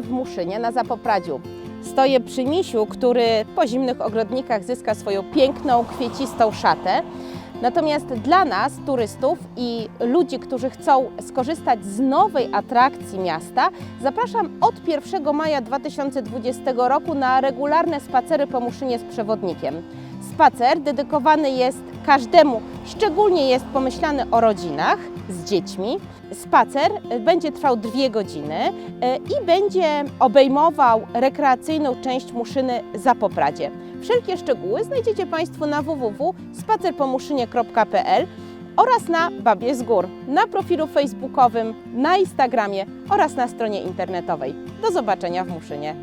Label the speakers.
Speaker 1: w Muszynie na Zapopradziu. Stoję przy misiu, który po zimnych ogrodnikach zyska swoją piękną, kwiecistą szatę. Natomiast dla nas, turystów i ludzi, którzy chcą skorzystać z nowej atrakcji miasta, zapraszam od 1 maja 2020 roku na regularne spacery po Muszynie z przewodnikiem. Spacer dedykowany jest każdemu, szczególnie jest pomyślany o rodzinach z dziećmi. Spacer będzie trwał dwie godziny e, i będzie obejmował rekreacyjną część Muszyny Zapopradzie. Wszelkie szczegóły znajdziecie Państwo na www.spacerpomuszynie.pl oraz na Babie z Gór, na profilu facebookowym, na Instagramie oraz na stronie internetowej. Do zobaczenia w Muszynie.